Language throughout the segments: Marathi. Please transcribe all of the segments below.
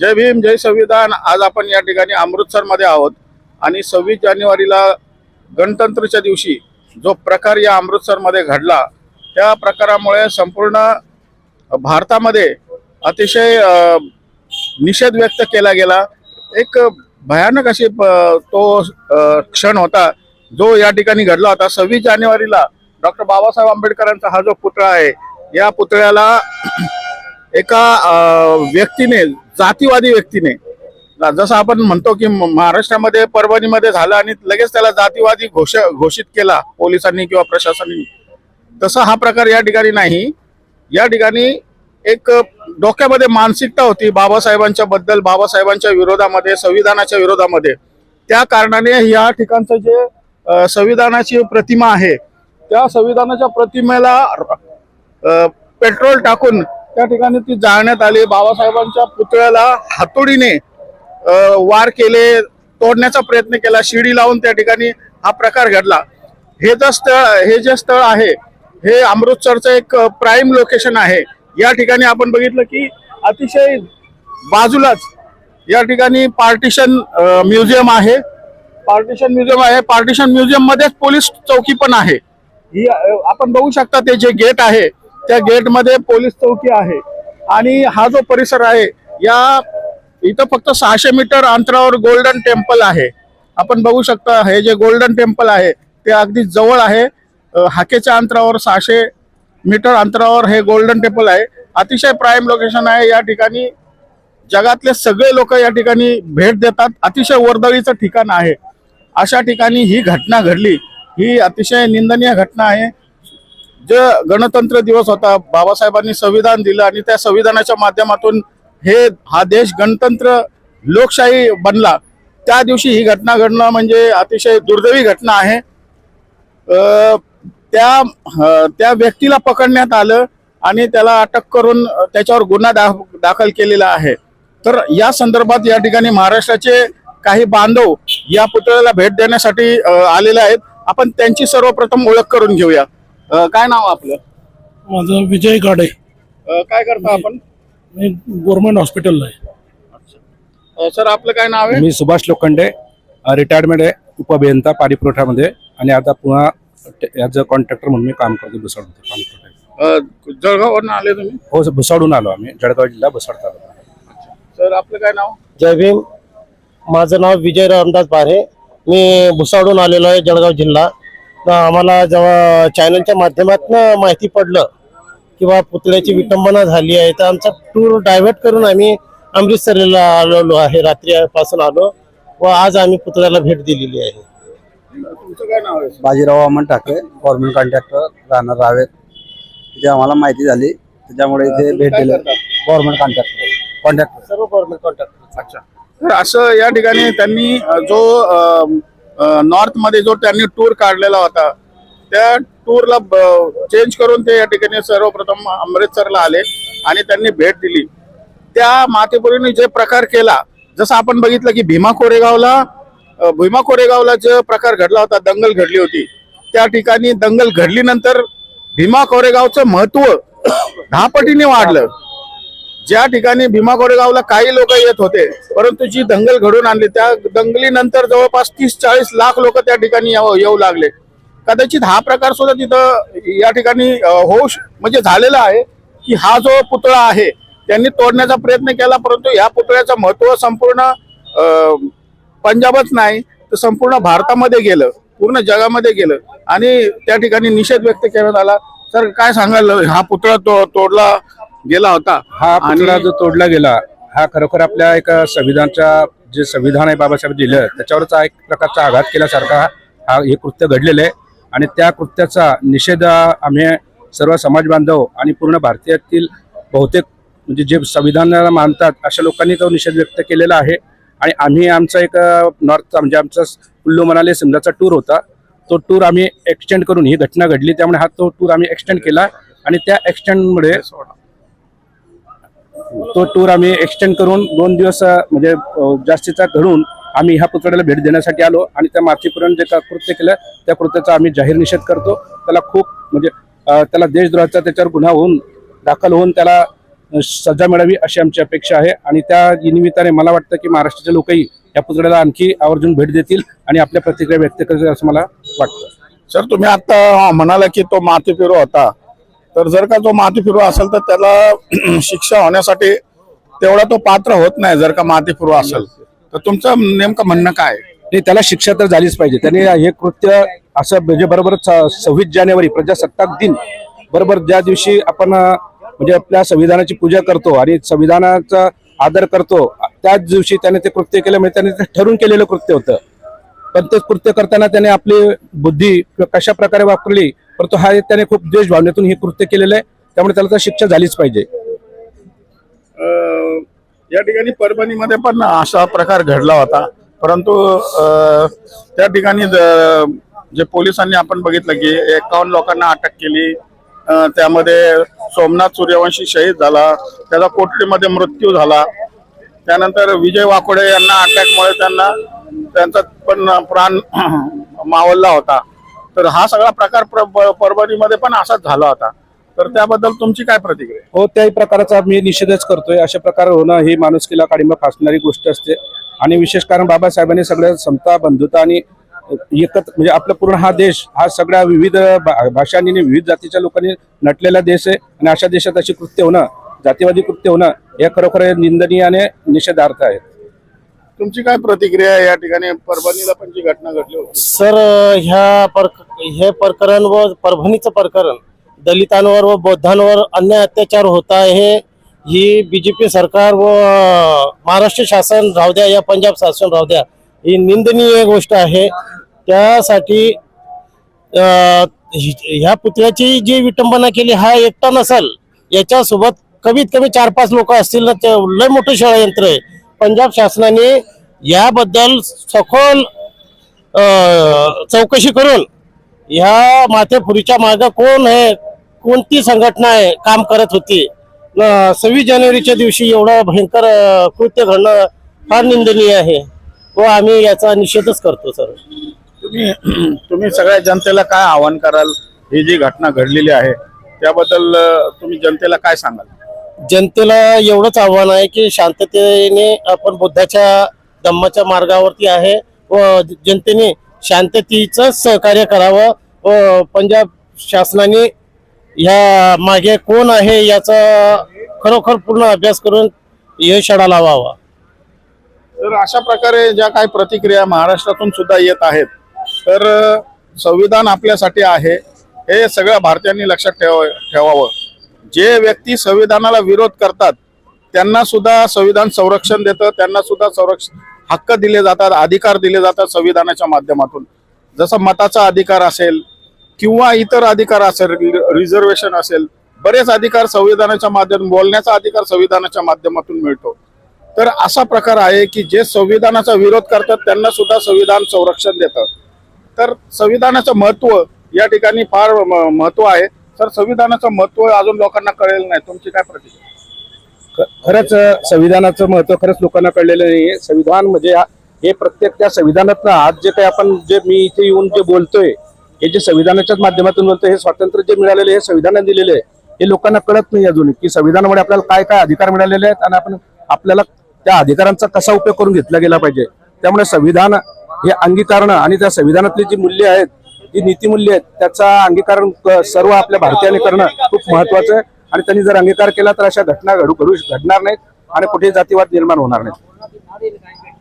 जय भीम जय संविधान. आज आपण या ठिकाणी अमृतसरमध्ये आहोत. आणि सव्वीस जानेवारीला गणतंत्रच्या दिवशी जो प्रकार या अमृतसरमध्ये घडला त्या प्रकारामुळे संपूर्ण भारतामध्ये अतिशय निषेध व्यक्त केला गेला. एक भयानक अशी तो क्षण होता जो या ठिकाणी घडला होता. सव्वीस जानेवारीला डॉक्टर बाबासाहेब आंबेडकरांचा हा जो पुतळा आहे या पुतळ्याला एका व्यक्तीने जातीवादी व्यक्तीने जसं आपण म्हणतो की महाराष्ट्रामध्ये परभणीमध्ये झालं आणि लगेच त्याला जातीवादी घोष घोषित केला पोलिसांनी किंवा प्रशासनाने तसा हा प्रकार या ठिकाणी नाही. या ठिकाणी एक डोक्यामध्ये मानसिकता होती बाबासाहेबांच्या बद्दल बाबासाहेबांच्या विरोधामध्ये संविधानाच्या विरोधामध्ये. त्या कारणाने या ठिकाणचं जे संविधानाची प्रतिमा आहे त्या संविधानाच्या प्रतिमेला पेट्रोल टाकून त्या ठिकाणी ती जाळण्यात आली. बाबासाहेबांच्या पुतळ्याला हातोडीने वार केले तोडण्याचा प्रयत्न केला. शिडी लावून त्या ठिकाणी हा प्रकार घडला. हे जे स्थळ हे जे स्थळ आहे हे अमृतसरचं एक प्राईम लोकेशन आहे. या ठिकाणी आपण बघितलं की अतिशय बाजूलाच या ठिकाणी पार्टिशन म्युझियम आहे. पार्टिशन म्युझियम आहे. पार्टिशन म्युझियम मध्येच पोलीस चौकी पण आहे. ही आपण बघू शकता ते जे गेट आहे त्या गेटमध्ये पोलीस चौकी आहे. आणि हा जो परिसर आहे या इथं फक्त सहाशे मीटर अंतरावर गोल्डन टेम्पल आहे. आपण बघू शकता हे जे गोल्डन टेम्पल आहे ते अगदी जवळ आहे. हाकेच्या अंतरावर सहाशे मीटर अंतरावर हे गोल्डन टेम्पल आहे. अतिशय प्राईम लोकेशन आहे. या ठिकाणी जगातले सगळे लोक या ठिकाणी भेट देतात. अतिशय वर्दळीचं ठिकाण आहे. अशा ठिकाणी ही घटना घडली. ही अतिशय निंदनीय घटना आहे. जे गणतंत्र दिवस होता बाबासाहेबांनी संविधान दिलं आणि त्या संविधानाच्या माध्यमातून हे हा देश गणतंत्र लोकशाही बनला. त्या दिवशी ही घटना घडणं म्हणजे अतिशय दुर्दैवी घटना आहे. त्या त्या व्यक्तीला पकडण्यात आलं आणि त्याला अटक करून त्याच्यावर गुन्हा दा, दाखल केलेला आहे. तर या संदर्भात या ठिकाणी महाराष्ट्राचे काही बांधव या पुतळ्याला भेट देण्यासाठी आलेले आहेत. आपण त्यांची सर्वप्रथम ओळख करून घेऊया. अ, काय नाव आपलं? माझं विजय गाडे. अ, काय करता आपण? मी गव्हर्नमेंट हॉस्पिटलला आहे. अ, सर आपलं काय नाव आहे? मी सुभाष लोखंडे रिटायरमेंट आहे उपअभियंता पाणी पुरवठ्यामध्ये आणि आता पुन्हा ॲज अ कॉन्ट्रॅक्टर म्हणून मी काम करतो भुसावळमध्ये पाणी अ, जळगाववरून आले तुम्ही? हो भुसावळून आलो आम्ही जळगाव जिल्हा भुसावळ तालुका. सर आपलं काय नाव? जय भीम. माझं नाव विजय रामदास बारे. मी भुसावळून आलेलो आहे जळगाव जिल्हा. आम्हाला जेव्हा चॅनलच्या माध्यमातून माहिती पडलं किंवा पुतळ्याची विटंबना झाली आहे तर आमचा टूर डायव्हर्ट करून आम्ही अमृतसरला आलेलो आहे. रात्रीपासून आलो व आज आम्ही पुतळ्याला भेट दिलेली आहे. तुमचं काय नाव आहे सर? बाजीराव वामन टाके गव्हर्नमेंट कॉन्ट्रॅक्टर राहणार रावेत तिथे आम्हाला माहिती झाली. त्याच्यामुळे इथे भेट दिली? गव्हर्नमेंट कॉन्ट्रॅक्टर कॉन्ट्रॅक्टर सर्व गव्हर्नमेंट कॉन्ट्रॅक्टर अच्छा. तर असं या ठिकाणी त्यांनी जो नॉर्थमध्ये जो त्यांनी टूर काढलेला होता त्या टूरला चेंज करून ते या ठिकाणी सर्वप्रथम अमृतसरला आले आणि त्यांनी भेट दिली. त्या मातेपुरीने जे प्रकार केला जसं आपण बघितलं की भीमा कोरेगावला भीमा कोरेगावला जे प्रकार घडला होता दंगल घडली होती त्या ठिकाणी दंगल घडलीनंतर भीमा कोरेगावचं महत्त्व दहा पटीने वाढलं. ज्या ठिकाणी भीमा कोरेगावला काही लोक येत होते परंतु जी दंगल घडून आणली त्या दंगलीनंतर जवळपास तीस चाळीस लाख लोक त्या ठिकाणी येऊ येऊ लागले. कदाचित हा प्रकार सुद्धा तिथं या ठिकाणी होऊ म्हणजे झालेला आहे की हा जो पुतळा आहे त्यांनी तोडण्याचा प्रयत्न केला परंतु या पुतळ्याचं महत्त्व संपूर्ण पंजाबच नाही तर संपूर्ण भारतामध्ये गेलं पूर्ण जगामध्ये गेलं. आणि त्या ठिकाणी निषेध व्यक्त करण्यात आला. सर काय सांगाल? हा पुतळा तो तोडला गेला होता. हा पुतळा जो तोडला गेला हा खरोखर आपल्या एक संविधानच्या जे संविधान आहे बाबासाहेब दिलं त्याच्यावरचा एक प्रकारचा आघात केल्यासारखा हा हे कृत्य घडलेलं आहे. आणि त्या कृत्याचा निषेध आम्ही सर्व समाज बांधव आणि पूर्ण भारतीयातील बहुतेक म्हणजे जे संविधानाला मानतात अशा लोकांनी तो निषेध व्यक्त केलेला आहे. आणि आम्ही आमचा एक नॉर्थ म्हणजे आमचा कुल्लू मनाली सिमलाचा टूर होता. तो टूर आम्ही एक्सटेंड करून ही घटना घडली त्यामुळे हा तो टूर आम्ही एक्सटेंड केला. आणि त्या एक्सटेंडमुळे तो टूर आम्ही एक्सटेंड करून दोन दिवस म्हणजे जास्तीचा घडून आम्ही ह्या पुतळ्याला भेट देण्यासाठी आलो आणि त्या मातीपर्यंत जे का कृत्य केलं त्या कृत्याचा आम्ही जाहीर निषेध करतो. त्याला खूप म्हणजे त्याला देशद्रोहाचा त्याच्यावर गुन्हा होऊन दाखल होऊन त्याला सजा मिळावी अशी आमची अपेक्षा आहे. आणि त्या निमित्ताने मला वाटतं की महाराष्ट्राचे लोकही या पुतळ्याला आणखी आवर्जून भेट देतील आणि आपल्या प्रतिक्रिया व्यक्त करतील असं मला वाटतं. सर तुम्ही आता म्हणाला की तो माती होता. तर जर का तो माती फिरू असेल तर त्याला शिक्षा होण्यासाठी तेवढा तो पात्र होत नाही जर का माती फिरू असेल. तर तुमचं नेमकं म्हणणं काय? नाही त्याला शिक्षा तर झालीच पाहिजे. त्याने हे कृत्य असं म्हणजे बरोबर सव्वीस जानेवारी प्रजासत्ताक दिन बरोबर ज्या दिवशी आपण म्हणजे आपल्या संविधानाची पूजा करतो आणि संविधानाचा आदर करतो त्याच दिवशी त्याने ते कृत्य केलं म्हणजे त्याने ते ठरून केलेलं कृत्य होतं. पण ते कृत्य करताना त्याने आपली बुद्धी कशा प्रकारे वापरली परंतु हा त्याने खूप द्वेष भावनेतून हे कृत्य केलेलं आहे. त्यामुळे त्याला तर शिक्षा झालीच पाहिजे. अं, या ठिकाणी परभणीमध्ये पण असा प्रकार घडला होता. परंतु अं, त्या ठिकाणी जे पोलिसांनी आपण बघितलं की एकावन्न लोकांना अटक केली. त्यामध्ये सोमनाथ सूर्यवंशी शहीद झाला. त्याचा कोठडीमध्ये मृत्यू झाला. त्यानंतर विजय वाकोडे यांना अटॅकमुळे त्यांना त्यांचा पण प्राण मावळला होता. तर हा सगळा प्रकार प्र- परभणीमध्ये पण असाच झाला होता. तर त्याबद्दल तुमची काय प्रतिक्रिया हो त्याही प्रकाराचा मी निषेधच करतोय. अशा प्रकार होणं ही माणुसकीला काळिंबा फासणारी गोष्ट असते. आणि विशेष कारण बाबासाहेबांनी सगळ्या समता बंधुता आणि एकत्र म्हणजे आपला पूर्ण हा देश हा सगळ्या विविध भा- भाषांनी विविध जातीच्या लोकांनी नटलेला देश आहे. आणि अशा देशात अशी कृत्य होणं जातीवादी कृत्य होणं हे खरोखर निंदनीय आणि निषेधार्थ आहे. तुमची काय प्रतिक्रिया आहे या ठिकाणी? परभणीला पण जी घटना घडली होती. सर ह्या पर हे प्रकरण व परभणीचं प्रकरण दलितांवर व बौद्धांवर अन्याय अत्याचार होत आहे ही बीजेपी सरकार व महाराष्ट्र शासन राहू द्या या पंजाब शासन राहू द्या ही निंदनीय गोष्ट आहे. त्यासाठी ह्या पुतळ्याची जी विटंबना केली हा एकटा नसेल याच्यासोबत कमीत कमी चार पाच लोक असतील ना ते लय मोठं षडयंत्र आहे. पंजाब शासनाने याबद्दल सखोल चौकशी करून ह्या माथेपुरीच्या मागं कोण आहे कोणती संघटना आहे काम करत होती. सव्वीस जानेवारीच्या दिवशी एवढं भयंकर कृत्य घडणं फार निंदनीय आहे. व आम्ही याचा निषेधच करतो सर. तुम्ही तुम्ही सगळ्या जनतेला काय आवाहन कराल? ही जी घटना घडलेली आहे त्याबद्दल तुम्ही जनतेला काय सांगाल? जनतेला एवढंच आव्हान आहे की शांततेने आपण बुद्धाच्या धम्माच्या मार्गावरती आहे व जनतेने शांततेचं सहकार्य करावं व पंजाब शासनाने ह्या मागे कोण आहे याचा खरोखर पूर्ण अभ्यास करून हे शडा लावावा. तर अशा प्रकारे ज्या काही प्रतिक्रिया महाराष्ट्रातून सुद्धा येत आहेत तर संविधान आपल्यासाठी आहे हे सगळ्या भारतीयांनी लक्षात ठेवा ठेवावं. जे व्यक्ती संविधानाला विरोध करतात त्यांना सुद्धा संविधान संरक्षण देतं त्यांना सुद्धा संरक्षण हक्क दिले जातात अधिकार दिले जातात संविधानाच्या माध्यमातून. जसं मताचा अधिकार असेल किंवा इतर अधिकार असेल रिझर्वेशन असेल बरेच अधिकार संविधानाच्या माध्यमातून बोलण्याचा अधिकार संविधानाच्या माध्यमातून मिळतो. तर असा प्रकार आहे की जे संविधानाचा विरोध करतात त्यांना सुद्धा संविधान संरक्षण देतं. तर संविधानाचं महत्त्व या ठिकाणी फार म- महत्त्व आहे. तर संविधानाचं महत्त्व अजून लोकांना कळेल नाही. तुमची काय प्रतिक्रिया? खरंच संविधानाचं महत्त्व खरंच लोकांना कळलेलं नाहीये. संविधान म्हणजे हे प्रत्येक त्या संविधानातनं आज जे काही आपण जे मी इथे येऊन जे बोलतोय हे जे संविधानाच्याच माध्यमातून बोलतोय हे स्वातंत्र्य जे मिळालेले हे संविधानाने दिलेले आहे हे लोकांना कळत नाही अजून की संविधानामुळे आपल्याला काय काय अधिकार मिळालेले आहेत आणि आपण आपल्याला त्या अधिकारांचा कसा उपयोग करून घेतला गेला पाहिजे. त्यामुळे संविधान हे अंगीकारणं आणि त्या संविधानातली जी मूल्य आहेत जी नीतिमूल्य आहेत त्याचा अंगीकारण सर्व आपल्या भारतीयांनी करणं खूप महत्वाचं आहे. आणि त्यांनी जर अंगीकार केला तर अशा घटना घडू घडू घडणार नाहीत आणि कुठेही जातीवाद निर्माण होणार नाही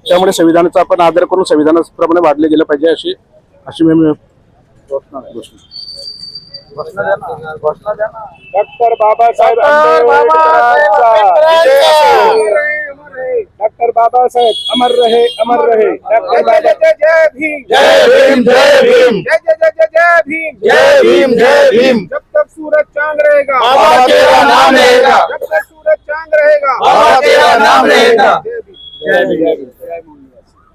त्यामुळे संविधानाचा आपण आदर करून संविधानाप्रमाणे वाढले गेलं पाहिजे अशी अशी मी डॉक्टर बाबा बाबासाहेब डॉक्टर बाबासाहेब अमर रहे अमर रहे। डॉक्टर जय भीम। जय भीम जय भीम। जय जय जय जय जय भीम। जय भीम जय भीम। जब तक सूरज चाँद रहेगा। बाबा तेरा नाम रहेगा। जब तक सूरज चाँद रहेगा। बाबा तेरा नाम रहेगा। जय भीम। जय भीम।